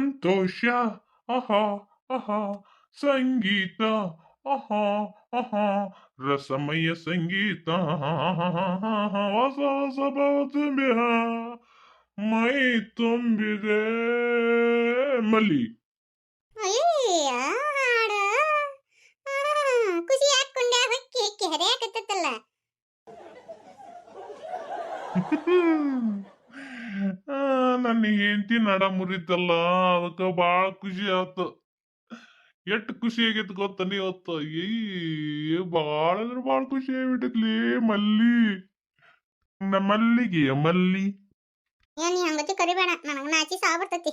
ಸಂತೋಷ ಆಹಾ ಆಹಾ ಸಂಗೀತ. ಆಹಾ ಆಹಾ ರಸಮಯ ಸಂಗೀತ. ಹೊಸ ಹೊಸ ತುಂಬಿಹ ಮೈ ತುಂಬಿದೆ. ಮಲ್ಲಿ. ಹಾಡ ನನ್ನ ಹೆಂಡತಿ ನಡ ಮುರಿತಲ್ಲ, ಅದಕ್ಕ ಬಾಳ ಖುಷಿ ಆತ. ಎಷ್ಟ್ ಖುಷಿ ಆಗೈತೆ ಗೊತ್ತ ಇವತ್ತು ಏ ಬಾಳ ಅಂದ್ರೆ ಬಾಳ ಖುಷಿ ಆಗ್ಬಿಟ್ಟೈತ್ಲಿ ಮಲ್ಲಿ ನಮ್ಮ ಮಲ್ಲಿಗೆ ಮಲ್ಲಿ ಏನ್ ನೀ ಹಂಗತಿ ಕರಿಬೇಡ ನನಗ ನಾಚಿ ಸಾ ಬರ್ತೈತಿ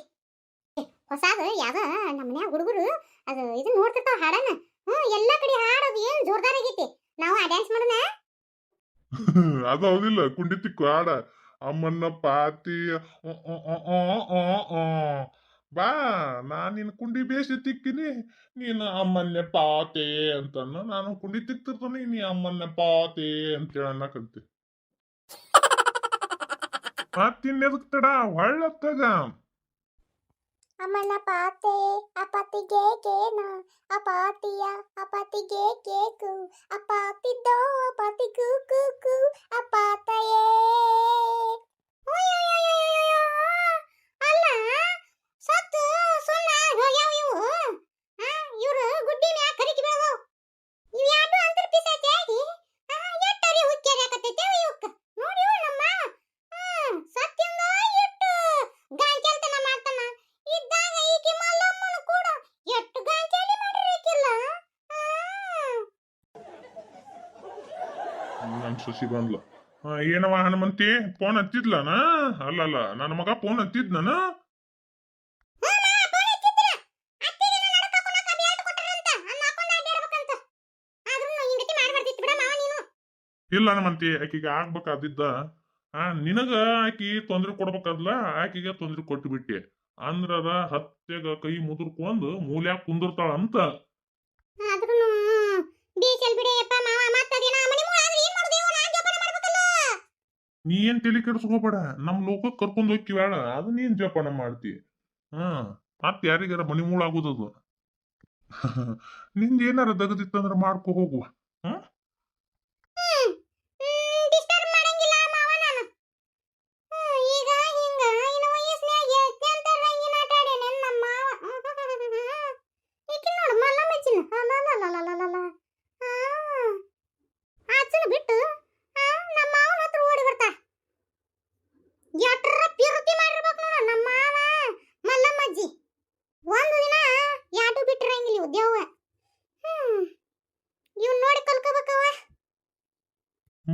ಹೊಸಾದ ಯಾವ ನಮ್ಮ ಮನ್ಯಾಗ ಹುಡುಗರು ಅದು ಇದು ನೋಡ್ತಿರ್ತಾವ ಹಾಡನ ಹ ಎಲ್ಲಾ ಕಡೆ ಹಾಡೋದು ಏನ್ ಜೋರ್ದಾರ್ ಆಗೈತಿ ನಾವು ಆ ಡ್ಯಾನ್ಸ್ ಮಾಡೋಣ ಅದು ಹೌದಿಲ್ಲ ಕುಂಡಿತಿಕ್ಕು ಆಡ ಅಮ್ಮನ್ನ ಪಾತಿ ಅ, ಅ, ಅ. ಬಾ ನಾ ನಿನ್ನ ಕುಂಡಿ ಬೇಸಿ ತಿಕ್ಕಿನಿ. ನೀನು ಅಮ್ಮನ್ನ ಪಾತೆ ಅಂತ ನಾನು ಕುಂಡಿ ತಿಕ್ತಿರ್ತಾನೆ. ನೀ ಅಮ್ಮನ್ನ ಪಾತೆ ಅಂತೇಳಿ ಅನ್ನಕಂತಿ ಮತ್ತಿನ್ನೆದಕ್ ತಡ ಹೊಳ್ಳತ್ತಾಗ ಅಮ್ಮನ ಪಾತೆ ಅಪಾತಿಗೆ ಕೇನ ಅಪಾತಿಯ ಅಪಾತಿಗೆ ಕೇಕು ಅಪಾತಿದ್ದೋ ಅಪಾತಿ ಕು ಕು ಕು ಅಪಾತಯೇ ಅಲ್ಲ ನನ್ ಸೊಸಿ ಬಂದ್ಲು. ಆ, ಏನವ ಹನುಮಂತಿ? ಫೋನ್ ಹತ್ತಿದ್ಲನ ಅಲ್ಲ ನನ್ನ ಮಗ ಫೋನ್ ಹತ್ತಿದ್ನನ ಇಲ್ಲ ಹನುಮಂತಿ ಆಕಿಗೆ ಆಗ್ಬೇಕಾದಿದ್ದ. ಆ ನಿನಗ ಆಕಿ ತೊಂದ್ರೆ ಕೊಡ್ಬೇಕಾದ್ಲ ಆಕಿಗೆ ತೊಂದ್ರೆ ಕೊಟ್ಟು ಬಿಟ್ಟೆ ಅದ ಹತ್ತೆಗ ಕೈ ಮುದುರ್ಕೊಂಡ್ ಮೂಲ್ಯಾಗ ಕುಂದಿರ್ತಾಳ ಅಂತ ನೀ ಏನ್ ತಲೆ ಕೆಡಿಸ್ಕೋಬೇಡ, ನಮ್ ಲೋಕ ಕರ್ಕೊಂಡ್ ಹೋಗಿ ಬೇಡ ಅದು ನೀನ್ ಜೋಪಾನ ಮಾಡ್ತಿ. ಹಾ ಮತ್ ಯಾರಿಗಾರ ಮನಿ ಮೂಳಾಗುದದು ನಿಂದ ಏನಾರ ದಗದಿತ್ತಂದ್ರ ಮಾಡ್ಕೊ ಹೋಗುವ ಡಿಸ್ಟರ್ಬ್ ಮಾಡಂಗಿಲ್ಲ ಮಾವ ನಾನು ಹ್ಮ್, ಈಗ ಹಿಂಗ ಇನ್ನು ವಯಸ್ನ್ಯಾಗ ಎಂತೆಂತ ರಂಗಿನ ಆಟ ಆಡ್ಯಾನ ನಮ್ಮ ಮಾವ ಈಕಿ ನೋಡು ಮಲ್ಲಮ್ಮಜ್ಜಿನ ಅಲಲಲಲಲಲ. ಆ ಆಚೆನ ಬಿಟ್ಟು ಆ, ನಮ್ಮ ಮಾವನ ಹತ್ರ ಓಡಿ ಬರ್ತಾ ಎಟ್ರ ಪಿರುತಿ ಮಾಡಿರ್ಬೇಕು ನೋಡು ನಮ್ಮ ಮಾವ ಮಲ್ಲಮ್ಮಜ್ಜಿ ಒಂದು ದಿನ ಯಾಟು ಬಿಟ್ಟಿರಂಗಿಲ್ಲ ಇವ್ ದೇವ್ವ ಹ್ಮ್ ಇವ್ನ್ ನೋಡಿ ಕಲ್ಕೋಬೇಕವ್ವ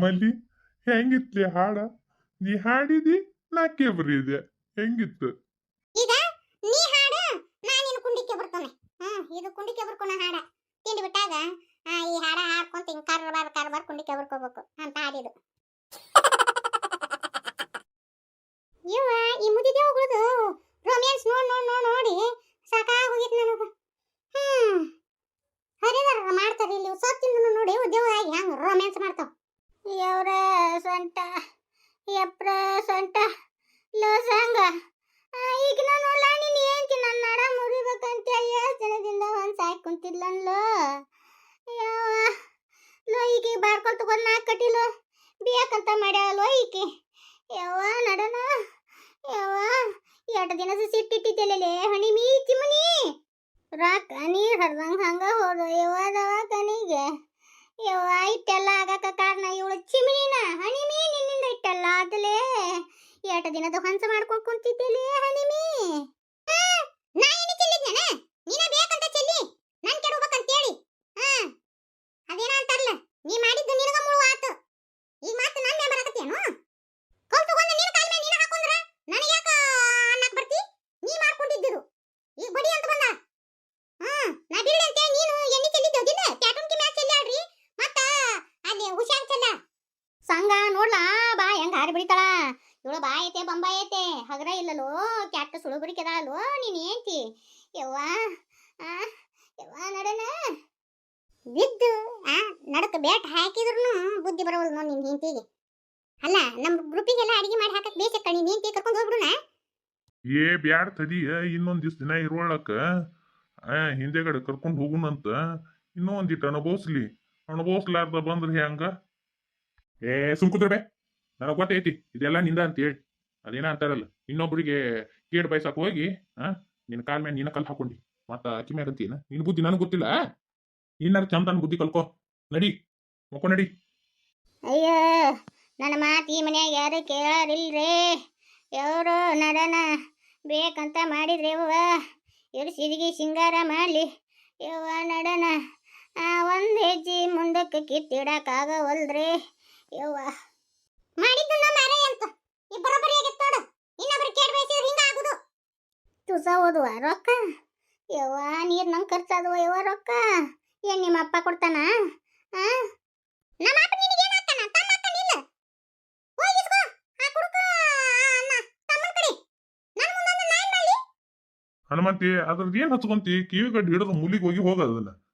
ಮಲ್ಲಿ ಹೆಂಗಿತ್ಲಿ ಹಾಡ? ನೀ ಹಾಡಿದಿ, ನಾ ಕೇಬರಿದೆ ಹೆಂಗಿತ್ತು? ಈಗ ನೀ ಹಾಡು, ನಾ ನಿನ್ನ ಕುಂಡಿಕೆ ಬರ್ತಾನೆ ಹ್ಮ್, ಇದು ಕುಂಡಿಕೆ ಬರ್ಕೊಣ ಹಾಡ. ತಿಂಡಿ ಬಿಟ್ಟಾಗ ಈ ಹಾಡ ಹಾಡ್ಕೊಂತ ಹಿಂಗ್ ಕಾರ್ ಮ್ಯಾಲ್ ಕುಂಡಿಕೆ ಬರ್ಕೋಬೇಕು ಅಂತ ಹಾಡಿದು. ಇವ ಈ ಹೋಗುದು ರೊಮ್ಯಾನ್ಸ್ ನೋಡ್ ನೋಡ್ ನೋಡ್ ನೋಡಿ ಸಾಕಾಗಿ ಹೋಗಿತ್ ನನಗ ಹ್ಮ್ ಹರಿದಾರ ಮಾಡ್ತಾರ ಇಲ್ಲಿ ಸತ್ತಿಂದ ನೋಡಿ ದೇವ ಹೆಂಗ್ ರೊಮ್ಯಾನ್ಸ್ ಮಾಡ್ತಾವ ಯವ್ರ ಸೊಂಟ ಎಪ್ರ ಸೊಂಟ ಲೋಸಂಗ ಈಗ ನಾನು ನೋಡ್ಲ ನೀನ್ ಏನ್ತಿ ನನ್ನ ನಡ ಮುರಿಬೇಕಂತ ಎಷ್ಟು ದಿನದಿಂದ ಒಂದ್ ಸಾಯ್ ಕುಂತಿದ್ಲನ್ಲೋ ಲೋಹಿಕಿ ಲೋ ತಗೊಂಡು ನಾಲ್ಕು ಕಟ್ಟಿಲು ಬೇಕಂತ ಮಾಡ್ಯಾಳೋ ಈಕೆ? ಯಾವ ನಡನ. ಯಾವ ಎರಡು ದಿನದ ಸಿಟ್ಟಿಟ್ಟಿದ್ದೆಲೆ ಹಣಿ ಮೀಚಿ ಮನಿ. ರಾಕ ನೀರು ಹರ್ದಂಗ ಹಂಗ ಹೋದ ಯವ್ವ ದವಾಖಾನಿಗೆ ಯವ್ವ, ಇಟ್ಟೆಲ್ಲ ಆಗಕ್ಕೆ ಕಾರಣ ಇವಳು ಚಿಮಿನಿನ. ಹಣಿ ಮೀ ನಿನ್ನಿಂದ ಇಟ್ಟಲ್ಲ ಆದಲೇ ಎರಡು ದಿನದ ಹೊಂಸ ಮಾಡ್ಕೊಂಡ್ ಕುಂತಿದ್ದೇಲೆ ಹನಿಮಿ ನಾ ನೀನ ಬೇಕಂತ ಚೆಲ್ಲಿ ನನ್ ಕೆಡಬೇಕಂತೇಳಿ ಹಾ ಅದೇನ ಅಂತಾರಲ್ಲ ನೀ ಮಾಡಿದ್ದು ನಿನಗ ಮುಳು ಆತು ಈಗ ಮತ್ತೆ ನನ್ನ ಮೇಲೆ ಬರಕತ್ತೇನು ಕಲ್ ತಗೊಂಡ ನಿನ್ನ ಕಾಲ ಮೇಲೆ ನೀನ ಹಾಕೊಂಡ್ರ ನನಗೆ ಯಾಕ ಅನ್ನಕ್ ಬರ್ತಿ ನೀ ಮಾಡ್ಕೊಂಡಿದ್ದಿರು ಈಗ ಬಡಿ ಅಂತ ಬಂದ ಹ್ಮ್ ನಾ ಬಿಡ್ಲಿ ಅಂತ ನೀನು ಎಣ್ಣೆ ಚೆಲ್ಲಿದ್ದೋದಿಲ್ಲ ಕ್ಯಾಟುನ್ಕಿ ಮ್ಯಾಚ್ ಚೆಲ್ಲಾಡ್ರಿ ಮತ್ತ ಅಲ್ಲಿ ಹುಷಾರ್ ಚೆಲ್ಲ ಸಂಗ ನೋಡ್ಲಾ? ಬಾ, ಹೆಂಗ್ ಹಾರಿ ಬಿಡಿತಾಳ? ಇವಳು ಬಾ ಐತೆ, ಬಂಬ ಐತೆ. ಹಗರ ಇಲ್ಲಲೋ ಕ್ಯಾಟ್ ಸುಳುಬರಿ ಅಲ್ವೋ ನೀನ್ ಏಂತಿ? ಯವ್ವ ಯವ್ವ, ನಡನ. ಬಿದ್ದು, ಆ, ನಡಕ ಬೇಟ್ ಹಾಕಿದ್ರು ಬುದ್ಧಿ ಬರವಲ್ದು ನೋಡಿ ನಿನ್ ಹೆಂಡತಿಗೆ. ಅಲ್ಲ ನಮ್ಮ ಗ್ರೂಪಿಗೆಲ್ಲ ಅಡಿಗೆ ಮಾಡಿ ಹಾಕಕ್ ಬೇಸಕ್ಕ ನೀನ್ ಹೆಂಡತಿ ಕರ್ಕೊಂಡು ಹೋಗ್ಬಿಡುನ? ಏ, ಬ್ಯಾಡ ತದಿಯ ಇನ್ನೊಂದ್ ದಿವ್ಸ ದಿನ ಇರೋಳಕ ಆ, ಹಿಂದೆಗಡೆ ಕರ್ಕೊಂಡು ಹೋಗುಣಂತ ಇನ್ನೂ ಒಂದಿಟ್ಟು ಅನುಭವಿಸ್ಲಿ. ಅನುಭವಿಸ್ಲಾರ್ದ ಬಂದ್ರೆ ಹೆಂಗ? ಏ ಸುಮ್ಕುದ್ರಬೆ ನನಗೆ ಗೊತ್ತೈತಿ ಇದೆಲ್ಲ ನಿಂದ ಅಂತ ಹೇಳಿ. ಅದೇನ ಅಂತಾರಲ್ಲ. ಇನ್ನೊಬ್ರಿಗೆ ಕೇಡ್ ಬಯಸಕ್ ಹೋಗಿ, ಆ ನಿನ್ನ ಕಾಲ್ ಮೇಲೆ ನಿನ್ನ ಕಲ್ ಹಾಕೊಂಡಿ. ಮತ್ತ ಅಕ್ಕಿ ಮೇಲೆ ಅಂತೀನ ನಿನ್ ಬುದ್ಧಿ ನನಗೆ ಗೊತ್ತಿಲ್ಲ ಇನ್ನಾರ ಚಂದನ್ ಬುದ್ಧಿ ಕಲ್ಕೋ. ನಡಿ ಮಕ್ಕೋ ನಡಿ. ಅಯ್ಯೋ, ನನ್ನ ಮಾತು ಈ ಮನ್ಯಾಗ ಯಾರು ಕೇಳಾರಿಲ್ರಿ. ಯಾರು ನಡನ ಬೇಕಂತ ಮಾಡಿದ್ರಿ ಯವ್ವ ಇವ್ರು ಸಿರಿಗಿ ಸಿಂಗಾರ ಮಾಡಲಿ. ಯವ್ವ ನಡನ ಒಂದು ಹೆಜ್ಜೆ ಮುಂದಕ್ಕೆ ಕಿತ್ತಿಡಕ್ಕಾಗವಲ್ದ್ರಿ ಮಾಡಿದ್ದು ನಮ್ಮ ಅರೆ ಅಂತ. ಈ ಬರೋಬ್ಬರಿ ಆಗಿತ್ತು ನೋಡು. ಇನ್ನೊಬ್ರು ಬಯಸಿದ್ರೆ ಹಿಂಗ ಆಗುದು. ತುಸ ಓದುವ, ರೊಕ್ಕ? ಯವ್ವ, ನೀರ್ ನಂಗೆ ಖರ್ಚಾದವ. ಯವ್ವ, ರೊಕ್ಕ? ಏನ್ ನಿಮ್ಮ ಅಪ್ಪ ಕೊಡ್ತಾನ? ಆ? ಹನುಮಂತಿ ಅದ್ರದ್ದು ಏನು ಹಚ್ಕೊಂತಿ? ಕಿವಿ ಕಡ್ಡಿ ಹಿಡಿದು ಮುಲಿಗೆ ಹೋಗಿ ಹೋಗೋದನ್ನ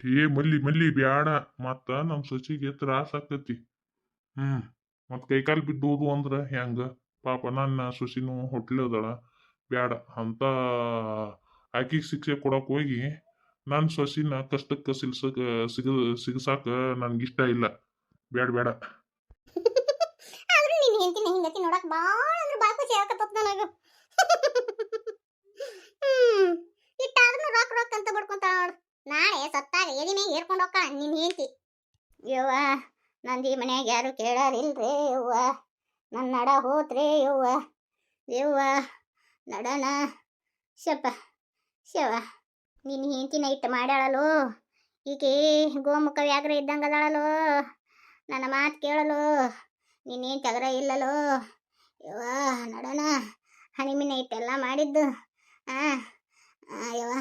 ಏ, ಮಲ್ಲಿ ಮಲ್ಲಿ, ಬ್ಯಾಡ. ಮತ್ತ ನಮ್ ಸಸಿಗೆ ತ್ರಾಸ ಆಕತಿ. ಹ್ಮ್ ಮತ್ ಕೈಕಾಲ್ ಬಿದ್ದೋದು ಅಂದ್ರ ಹೆಂಗ? ಪಾಪ ನನ್ನ ಸೊಸಿನೂ ಹೊಟ್ಲದಳ ಬ್ಯಾಡ, ಅಂತ ಆಕಿಗೆ ಶಿಕ್ಷೆ ಕೊಡಕ್ ಹೋಗಿ ನನ್ನ ಸೊಸಿನ ಕಷ್ಟಕ್ಕೆ ಸಿಲ್ಸಕ, ಸಿಗ, ಸಿಗಸಾಕ ನನ್ಗಿಷ್ಟ ಇಲ್ಲ. ಬೇಡ ಬೇಡ ಆದ್ರೂ ಬಾಳ ಅಂದ್ರ ಬಾಳ ಖುಷಿ ಇಟ್ಟಾದ್ರೂ ರೊಕ್ಕ ರೊಕ್ಕ ಅಂತ ಬಡ್ಕೊಂತಾಳ. ನಾಳೆ ಸತ್ತಾಗ ಎದಿ ಮೇಲೆ ಹೋಗ್ಕ ನಿನ್ನ ಹೆಂಡತಿ. ಯವ್ವ, ನಂದಿ ಮನ್ಯಾಗ ಯಾರು ಕೇಳಾರಿಲ್ರಿ ಯವ್ವ ನನ್ನ ನಡ ಹೋತ್ರಿ ಯವ್ವ. ಯವ್ವ, ನಡನ. ಶಪ, ಶವ ನಿನ್ನ ಹೆಂಡತಿನ ಇಟ್ಟು ಮಾಡ್ಯಾಳಲು? ಈಕೆ ಗೋಮುಖ ವ್ಯಾಘ್ರ ಇದ್ದಂಗೆ ಅದಾಳಲು? ನನ್ನ ಮಾತು ಕೇಳಲು? ನಿನ್ನೇನು ತಗರ ಇಲ್ಲಲೋ? ಯವ್ವ, ನಡನ. ಹಣಿಮಿನ ಇಟ್ಟೆಲ್ಲ ಮಾಡಿದ್ದು. ಹಾಂ ಯವ್ವ.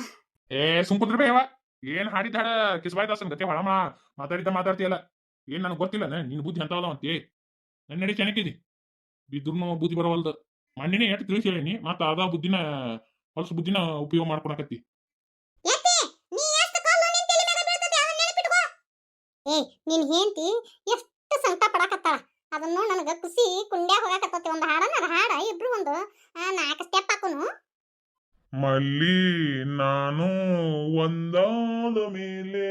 ಏ ಸುಮ್ಕುತ್ರಿ ಬೇವ ಏನ್ ಹಾಡಿದ ಕಿಸಬಾಯ್ದಾಸನ್ ಕಿಸ್ಬಾಯ್ ದಾಸನ್ ಗತಿ ಹೊಳಮ ಮಾತಾಡಿದ್ದ ಮಾತಾಡ್ತೀಯಲ್ಲ. ಏನ್ ನನಗೆ ಗೊತ್ತಿಲ್ಲ. ನಿನ್ ಬುದ್ಧಿ ಅಂತವಲ್ಲ ಅಂತಿ ನನ್ನ ನಡಿ ಚೆನ್ನಾಗಿದಿ ಬಿದ್ರೂ ಬುದ್ಧಿ ಬರವಲ್ದು. ಮಣ್ಣಿನೇ ಎಷ್ಟು ತಿಳಿಸಿ ಹೇಳೀನಿ ಮತ್ತ ಅದ ಬುದ್ಧಿನ, ಹೊಲಸು ಬುದ್ಧಿನ ಉಪಯೋಗ ಮಾಡ್ಕೊಳಕತ್ತಿ ಕಲ್ಲು ನಿನ್ ಹೆಂಡತಿ ಎಷ್ಟು ಸಂಕಟ ಪಡಾಕತ್ತಾಳ. ಅದನ್ನ ನನಗೆ ಖುಷಿ, ಕುಂಡ್ಯಾಗ ಹೋಗಾಕತ್ತತಿ ಒಂದು ಹಾಡನ ಅದ ಹಾಡ, ಇಬ್ರು ಒಂದು ನಾಲ್ಕು ಸ್ಟೆಪ್ ಹಾಕುನು. ಮಲ್ಲಿ ನಾನು ಒಂದಾದ ಮೇಲೆ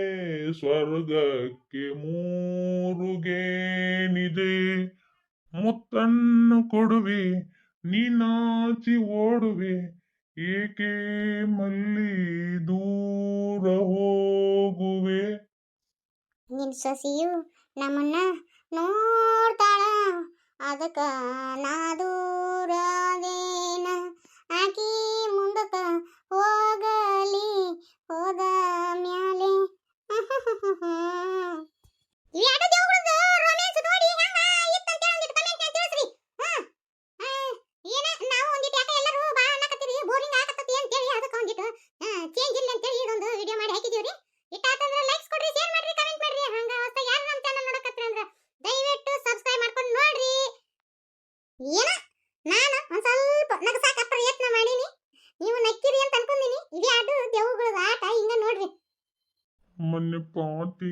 ಸ್ವರ್ಗಕ್ಕೆ ಮೂರುಗೇನಿದೆ? ಮುತ್ತನ್ನು ಕೊಡುವೆ, ನೀನಾಚಿ ಓಡುವೆ, ಏಕೆ ಮಲ್ಲಿ ದೂರ ಹೋಗುವೆ? ನಿನ್ ಸಸಿಯು ನಮ್ಮನ್ನ ನೋಡ್ತಾಳ, ಅದಕ್ಕ ನಾ ದೂರದೇನ ಆಕಿ ಮುಂದಕ್ಕೆ ಹೋಗಲಿ ಹೋದ ಮ್ಯಾಲೆ. ಇವೆರಡು ದೇವ್ಗಳದ್ದು romance ನೋಡಿ ಹೆಂಗ ಇತ್ತಂತ ಒಂದಿಟ್ಟು comment ನ್ಯಾಗ ತಿಳಿಸ್ರಿ. ಹಾ. ಆ, ಏನ ನಾವು ಒಂದಿಟ್ಟು ಯಾಕ ಎಲ್ಲರೂ ಬಾಳ ಅನ್ನಕತ್ತೀರಿ ಬೋರಿಂಗ್ ಆಗಕತ್ತತಿ ಅಂತೇಳಿ ಅದಕ್ಕೆ ಒಂದಿಟ್ಟು ಚೇಂಜ್ ಇಲ್ಲ ಅಂತೇಳಿ ಇದೊಂದು ವಿಡಿಯೋ ಮಾಡಿ ಹಾಕಿದೀವ್ರಿ ಇಟ್ಟಾತಂದ್ರ ಲೈಕ್ಸ್ ಕೊಡ್ರಿ ಶೇರ್ ಮಾಡ್ರಿ ಕಮೆಂಟ್ ಮಾಡ್ರಿ ಹಂಗ ಹೊಸ ಯಾರು ನಮ್ಮ ಚಾನಲ್ ನೋಡಕತ್ತೀರ ಅಂದ್ರ ದಯವಿಟ್ಟು ಸಬ್ಸ್ಕ್ರೈಬ್ ಮಾಡ್ಕೊಂಡು ನೋಡ್ರಿ ಏನ ನಾನು ಒಂದ್ ಸ್ವಲ್ಪ ನಗಸಾಕ ಪ್ರಯತ್ನ ಮಾಡೀನಿ ನೀವು ನಕ್ಕಿರಿ ಅಂತ ಅನ್ಕೊಂಡಿನಿ ಇದೇ ಆಟು